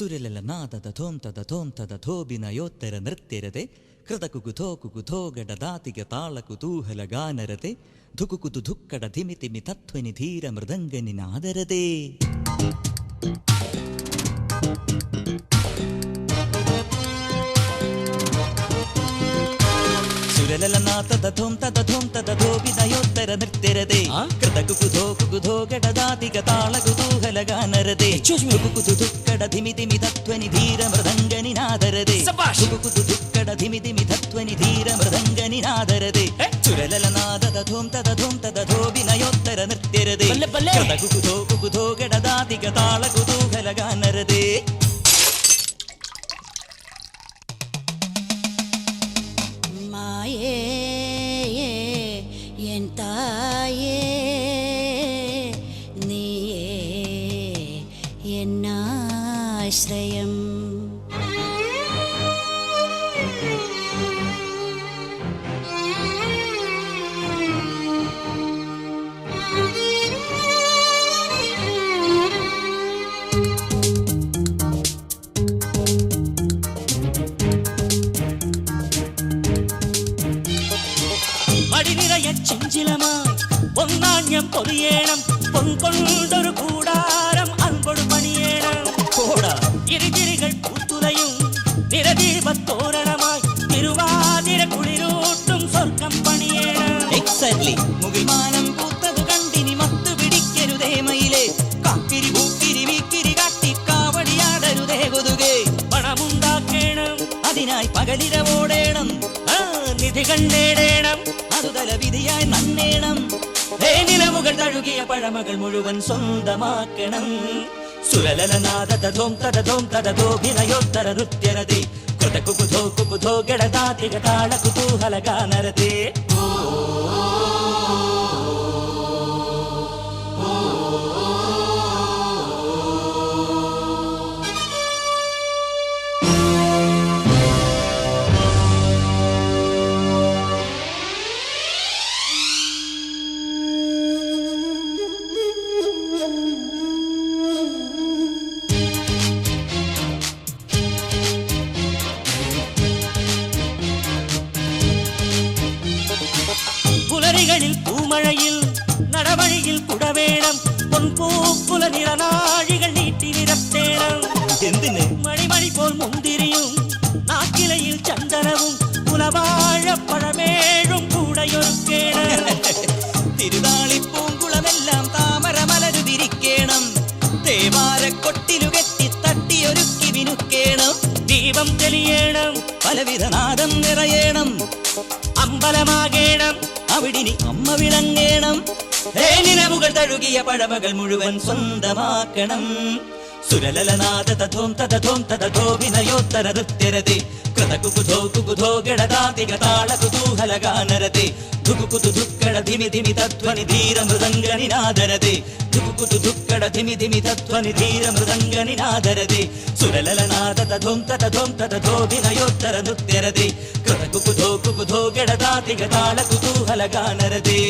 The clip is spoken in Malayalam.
ಸುರಲಲ ನಾದದ ಧೋಂತದ ಧೋಂತದ ಧೋಬಿನಯೋತ್ತರ ನೃತ್ಯರತೆ ಕೃತಕುಕು ಧೋಕುಕು ಧೋಗಡ ದಾತಿಗ ತಾಳ ಕುತೂಹಲ ಗಾನರತೆ ಧುಕುಕುತು ಧುಕ್ಕಡ ಧಿಮಿ ತಿಮಿ ತತ್ವನಿ ಧೀರ ಮೃದಂಗನಿ ವಿರಲನಾಥದ ಧೂಮ್ ತದ ಧೂಮ್ ತದ ಧೋಬಿದಯೋತ್ತರ ನೃತ್ಯರದೆ ಕೃತ ಕುಕುಧೋ ಕುಕುಧೋ ಗಡದಾದಿಗ ತಾಳ ಕುತೂಹಲ ಗಾನರದೆ ಕುಕುದು ದುಕ್ಕಡ ಧಿಮಿ ಧಿಮಿ ತತ್ವನಿ ಧೀರ ಮೃದಂಗ ನಾದರದೆ. ಕುಕುದು ದುಕ್ಕಡ ಧಿಮಿ ಧಿಮಿ ತತ್ವನಿ ಧೀರ ಮೃದಂಗ ನಾದರದೆ. ಚುರಲನಾದದ ಧೂಮ್ ತದ ಧೂಮ್ ತದ ಧೋಬಿನಯೋತ್ತರ ನೃತ್ಯರದೆ. ಕೃತ ಕುಕುಧೋ ಕುಕುಧೋ ಗಡದಾದಿಗ ತಾಳ ಕುತೂಹಲ आश्रयम् செஞ்சிலமாய் பொன்னாண்யம் பொறியேனம் பொன் கொண்டொரு கூடாரம். அன்பொடு பணியே പോടാ ഇരുകിരികൾ പൂത്തുലയും നിരദീപത്തോരണമായി തിരുവാതിര കുളിരൂട്ടും സ്വർഗം പണിയേണം. എക്സാക്ട്ലി മുകിൽമാനം പൂത്തത് കണ്ടിനി മത്ത് പിടിക്കരുതേ മയിലെ. കാക്കിരി പൂക്കിരി വീക്കിരി കാട്ടി കാവടിയാടരുതേ കൊതുകേ. പണമുണ്ടാക്കേണം അതിനായി പകലിരവോടേണം. നിധികൾ നേടേണം അതുതല വിധിയായി നന്നേണം. ഹേ നിലവുകൾ തഴുകിയ പഴമകൾ മുഴുവൻ സ്വന്തമാക്കണം. ಸುರಲನ ನಾದದ ದೊಂತದ ದೊಂತದ ದೋಭಿನಯೋತ್ತರ ನೃತ್ಯರದೆ ಕೃತ ಕುಕುಧೋ ಕುಕುಧೋ ಗೆಡದಾತಿಗ ತಾಳ ಕುತೂಹಲ ಗಾನರದೆ ಓ നടവഴിയിൽ കുടവേണം. പൊൻപൂക്കുല നിറനാഴികൾ നീട്ടി നിരത്തേണം. എന്തിന്? മണിമണി പോൽ മുന്തിരിയും നാക്കിലയിൽ ചന്ദനവും കുലവാഴപ്പഴമേഴും കൂടയൊരുക്കേണം തിരുതാളിപ്പൂങ്കുളമെല്ലാം താമര മലരു വിരിക്കേണം. തേവാരക്കൊട്ടിലു കെട്ടി തട്ടിയൊരുക്കി വിനുക്കേണം. ദീപം തെളിയേണം. പലവിധ നാദം നിറയേണം. അമ്പലമാകേണം. അവിടിനി അമ്മ വിളങ്ങേണം. നിലവുകൾ തഴുകിയ പഴമകൾ മുഴുവൻ സ്വന്തമാക്കണം. സുരലലനാദ തഥോം തഥോം തഥോഭിനയോത്തര നൃത്യരതി കൃതകുകുധോ കുകുധോ ഗടദാതിക താള കുതൂഹല ഗാനരതി ധുകുകുതു ധുക്കട ധിമി ധിമി തത്വനി ധീര മൃദംഗനിനാദരതി ധുകുകുതു ധുക്കട ധിമി ധിമി തത്വനി ധീര മൃദംഗനിനാദരതി സുരലലനാദ തഥോം തഥോം തഥോഭിനയോത്തര നൃത്യരതി കൃതകുകുധോ കുകുധോ ഗടദാതിക താള കുതൂഹല ഗാനരതി